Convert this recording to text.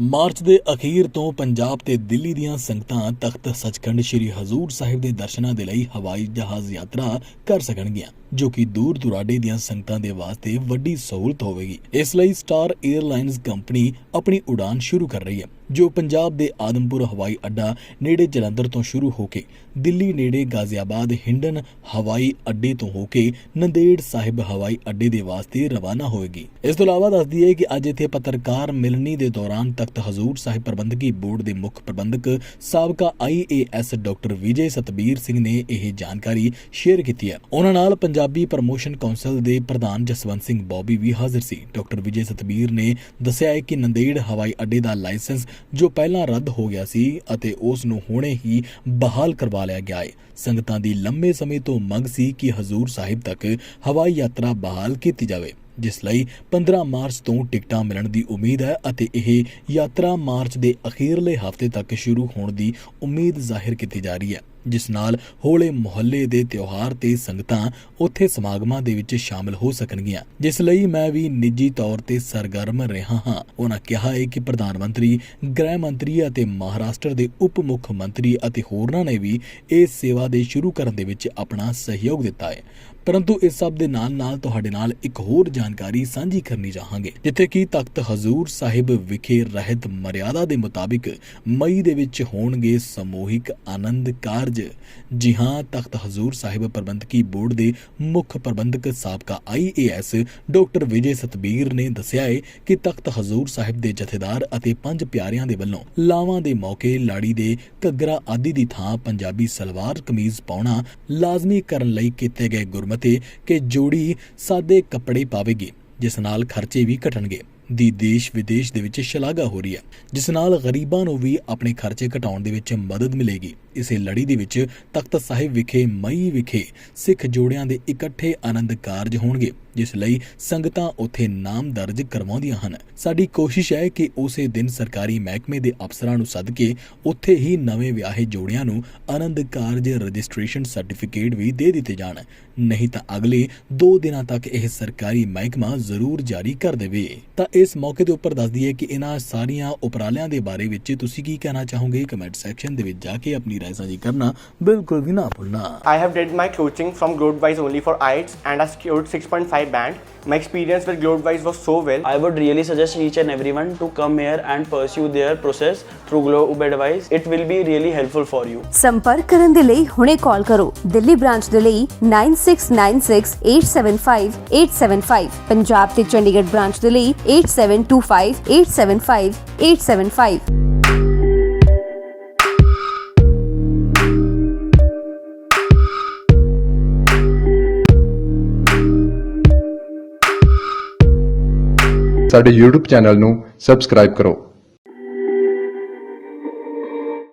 March ਦੇ ਅਖੀਰ ਤੋਂ ਪੰਜਾਬ ਤੇ ਦਿੱਲੀ ਦੀਆਂ ਸੰਗਤਾਂ ਤਖਤ ਸੱਚਖੰਡ ਸ੍ਰੀ ਹਜ਼ੂਰ ਸਾਹਿਬ ਦੇ ਦਰਸ਼ਨਾਂ ਦੇ ਲਈ ਹਵਾਈ ਜਹਾਜ਼ ਯਾਤਰਾ ਕਰ ਸਕਣਗੀਆਂ, ਜੋ ਕਿ ਦੂਰ ਦੁਰਾਡੇ ਦੀਆਂ ਸੰਗਤਾਂ ਦੇ ਵਾਸਤੇ ਵੱਡੀ ਸਹੂਲਤ ਹੋਵੇਗੀ। ਇਸ ਲਈ ਸਟਾਰ 에ਅਰਲਾਈਨਜ਼ ਕੰਪਨੀ ਆਪਣੀ ਉਡਾਨ ਸ਼ੁਰੂ ਕਰ ਰਹੀ ਹੈ, ਜੋ ਪੰਜਾਬ ਦੇ ਆਦਮਪੁਰ ਹਵਾਈ ਅੱਡਾ ਨੇੜੇ ਜਲੰਧਰ ਤੋਂ ਸ਼ੁਰੂ ਹੋ ਕੇ ਦਿੱਲੀ ਨੇੜੇ ਗਾਜ਼ੀਆਬਾਦ, ਹਿੰਡਨ ਹਵਾਈ ਅੱਡੇ ਤੋਂ ਹੋ ਕੇ ਨੰਦੇੜ ਸਾਹਿਬ ਹਵਾਈ ਅੱਡੇ ਦੇ ਵਾਸਤੇ ਰਵਾਨਾ ਹੋਵੇਗੀ। ਇਸ ਤੋਂ ਇਲਾਵਾ ਦੱਸ ਦਈਏ ਕਿ ਅੱਜ ਇੱਥੇ ਪੱਤਰਕਾਰ ਮਿਲਣੀ ਦੇ ਦੌਰਾਨ ਤਖਤ ਹਜ਼ੂਰ ਸਾਹਿਬ ਪ੍ਰਬੰਧਕੀ ਬੋਰਡ ਦੇ ਮੁੱਖ ਪ੍ਰਬੰਧਕ ਸਾਬਕਾ ਆਈਏਐਸ ਡਾਕਟਰ ਵਿਜੇ ਸਤਬੀਰ ਸਿੰਘ ਨੇ ਇਹ ਜਾਣਕਾਰੀ ਸ਼ੇਅਰ ਕੀਤੀ ਹੈ। ਉਹਨਾਂ ਨਾਲ ਪੰਜਾਬੀ ਪ੍ਰਮੋਸ਼ਨ ਕੌਂਸਲ ਦੇ ਪ੍ਰਧਾਨ ਜਸਵੰਤ ਸਿੰਘ ਬੌਬੀ ਵੀ ਹਾਜ਼ਰ ਸੀ। ਡਾਕਟਰ ਵਿਜੇ ਸਤਬੀਰ ਨੇ ਦੱਸਿਆ ਹੈ ਕਿ ਨੰਦੇੜ ਹਵਾਈ ਅੱਡੇ ਦਾ ਲਾਇਸੈਂਸ ਜੋ ਪਹਿਲਾਂ ਰੱਦ ਹੋ ਗਿਆ ਸੀ ਅਤੇ ਉਸ ਨੂੰ ਹੁਣੇ ਹੀ ਬਹਾਲ ਕਰਵਾ ਲਿਆ ਗਿਆ ਹੈ। ਸੰਗਤਾਂ ਦੀ ਲੰਮੇ ਸਮੇਂ ਤੋਂ ਮੰਗ ਸੀ ਕਿ ਹਜ਼ੂਰ ਸਾਹਿਬ ਤੱਕ ਹਵਾਈ ਯਾਤਰਾ ਬਹਾਲ ਕੀਤੀ ਜਾਵੇ। ਜਿਸ ਲਈ 15 ਮਾਰਚ ਤੋਂ ਟਿਕਟਾਂ ਮਿਲਣ ਦੀ ਉਮੀਦ ਹੈ ਅਤੇ ਇਹ ਯਾਤਰਾ ਮਾਰਚ ਦੇ ਅਖੀਰਲੇ ਹਫ਼ਤੇ ਤੱਕ ਸ਼ੁਰੂ ਹੋਣ ਦੀ ਉਮੀਦ ਜ਼ਾਹਿਰ ਕੀਤੀ ਜਾ ਰਹੀ ਹੈ, ਜਿਸ ਨਾਲ ਹੋਲੇ ਮੁਹੱਲੇ ਦੇ ਤਿਉਹਾਰ ਤੇ ਸੰਗਤਾਂ ਉੱਥੇ ਸਮਾਗਮਾਂ ਦੇ ਵਿੱਚ ਸ਼ਾਮਲ ਹੋ ਸਕਣਗੀਆਂ। ਜਿਸ ਲਈ ਮੈਂ ਵੀ ਨਿੱਜੀ ਤੌਰ ਤੇ ਸਰਗਰਮ ਰਿਹਾ ਹਾਂ। ਉਹਨਾਂ ਕਿਹਾ ਹੈ ਕਿ ਪ੍ਰਧਾਨ ਮੰਤਰੀ, ਗ੍ਰਹਿ ਮੰਤਰੀ ਅਤੇ ਮਹਾਰਾਸ਼ਟਰ ਦੇ ਉਪ ਮੁੱਖ ਮੰਤਰੀ ਅਤੇ ਹੋਰਨਾਂ ਨੇ ਵੀ ਇਸ ਸੇਵਾ ਦੇ ਸ਼ੁਰੂ ਕਰਨ ਦੇ ਵਿੱਚ ਆਪਣਾ ਸਹਿਯੋਗ ਦਿੱਤਾ ਹੈ। ਪਰੰਤੂ ਇਸ ਸਭ ਦੇ ਨਾਲ ਨਾਲ ਤੁਹਾਡੇ ਨਾਲ ਇੱਕ ਹੋਰ ਜਾਣਕਾਰੀ ਸਾਂਝੀ ਕਰਨੀ ਚਾਹਾਂਗੇ, ਜਿੱਥੇ ਕਿ ਤਖਤ ਹਜ਼ੂਰ ਸਾਹਿਬ ਵਿਖੇ ਰਹਿਤ ਮਰਿਆਦਾ ਦੇ ਮੁਤਾਬਿਕ ਮਈ ਦੇ ਵਿੱਚ ਹੋਣਗੇ ਸਮੂਹਿਕ ਆਨੰਦ ਕਾਰਜ। ਜੀ ਹਾਂ, ਤਖਤ ਹਜ਼ੂਰ ਸਾਹਿਬ ਪ੍ਰਬੰਧਕੀ ਬੋਰਡ ਦੇ ਮੁੱਖ ਪ੍ਰਬੰਧਕ ਸਾਬਕਾ ਆਈਏਐਸ ਡਾਕਟਰ ਵਿਜੇ ਸਤਬੀਰ ਨੇ ਦੱਸਿਆ ਹੈ ਕਿ ਤਖਤ ਹਜ਼ੂਰ ਸਾਹਿਬ ਦੇ ਜਥੇਦਾਰ ਅਤੇ ਪੰਜ ਪਿਆਰਿਆਂ ਦੇ ਵੱਲੋਂ ਲਾਵਾਂ ਦੇ ਮੌਕੇ ਲਾੜੀ ਦੇ ਘੱਗਰਾ ਆਦਿ ਦੀ ਥਾਂ ਪੰਜਾਬੀ ਸਲਵਾਰ ਕਮੀਜ਼ ਪਾਉਣਾ ਲਾਜ਼ਮੀ ਕਰਨ ਲਈ ਕੀਤੇ ਗਏ ਗੁਰਮਤੇ ਕਿ ਜੋੜੀ ਸਾਦੇ ਕੱਪੜੇ ਪਾਵੇਗੀ ਜਿਸ ਨਾਲ ਖਰਚੇ ਵੀ ਘਟਣਗੇ। ਦੀ ਦੇਸ਼ ਵਿਦੇਸ਼ ਦੇ ਵਿੱਚ ਸ਼ਲਾਘਾ ਹੋ ਰਹੀ ਹੈ, ਜਿਸ ਨਾਲ ਗਰੀਬਾਂ ਨੂੰ ਵੀ ਆਪਣੇ ਖਰਚੇ ਘਟਾਉਣ ਦੇ ਵਿੱਚ ਮਦਦ ਮਿਲੇਗੀ। ਇਸੇ ਲੜੀ ਦੇ ਵਿੱਚ ਤਖਤ ਸਾਹਿਬ ਵਿਖੇ ਮਈ ਵਿਖੇ ਸਿੱਖ ਜੋੜਿਆਂ ਦੇ ਇਕੱਠੇ ਆਨੰਦ ਕਾਰਜ ਹੋਣਗੇ, ਜਿਸ ਲਈ ਸੰਗਤਾਂ ਉੱਥੇ ਨਾਮ ਦਰਜ ਕਰਵਾਉਂਦੀਆਂ ਹਨ। ਸਾਡੀ ਕੋਸ਼ਿਸ਼ ਹੈ ਕਿ ਉਸੇ ਦਿਨ ਸਰਕਾਰੀ ਮਹਿਕਮੇ ਦੇ ਅਫਸਰਾਂ ਨੂੰ ਸੱਦ ਕੇ ਉੱਥੇ ਹੀ ਨਵੇਂ ਵਿਆਹੇ ਜੋੜਿਆਂ ਨੂੰ ਆਨੰਦ ਕਾਰਜ ਰਜਿਸਟ੍ਰੇਸ਼ਨ ਸਰਟੀਫਿਕੇਟ ਵੀ ਦੇ ਦਿੱਤੇ ਜਾਣ। ਨਹੀਂ ਤਾਂ ਅਗਲੇ 2 ਦਿਨਾਂ ਤੱਕ ਇਹ ਸਰਕਾਰੀ ਮਹਿਕਮਾ ਜ਼ਰੂਰ ਜਾਰੀ ਕਰ ਦੇਵੇ। ਤਾਂ ਇਸ ਮੌਕੇ ਦੇ ਉੱਪਰ ਦੱਸ ਦਈਏ ਕਿ ਇਹਨਾਂ ਸਾਰੀਆਂ ਉਪਰਾਲਿਆਂ ਦੇ ਬਾਰੇ ਵਿੱਚ ਤੁਸੀਂ ਕੀ ਕਹਿਣਾ ਚਾਹੋਗੇ ਕਮੈਂਟ ਸੈਕਸ਼ਨ ਦੇ ਵਿੱਚ ਜਾ ਕੇ ਆਪਣੀ ਰਾਏ ਸਾਂਝੀ ਕਰਨਾ ਬਿਲਕੁਲ ਵੀ ਨਾ ਭੁੱਲਣਾ I have did my coaching from Globewise only for IELTS and I scored 6.5 band. My experience with Globewise was so well. I would really suggest each and everyone to come here and pursue their process through Globe Advice. It will be really helpful for you. ਸੰਪਰਕ ਕਰਨ ਦੇ ਲਈ ਹੁਣੇ ਕਾਲ ਕਰੋ Delhi branch ਦੇ ਲਈ 9696875875 ਪੰਜਾਬ ਤੇ Chandigarh branch ਦੇ ਲਈ 8725875875 ਸਾਡੇ YouTube ਚੈਨਲ ਨੂੰ ਸਬਸਕ੍ਰਾਈਬ ਕਰੋ।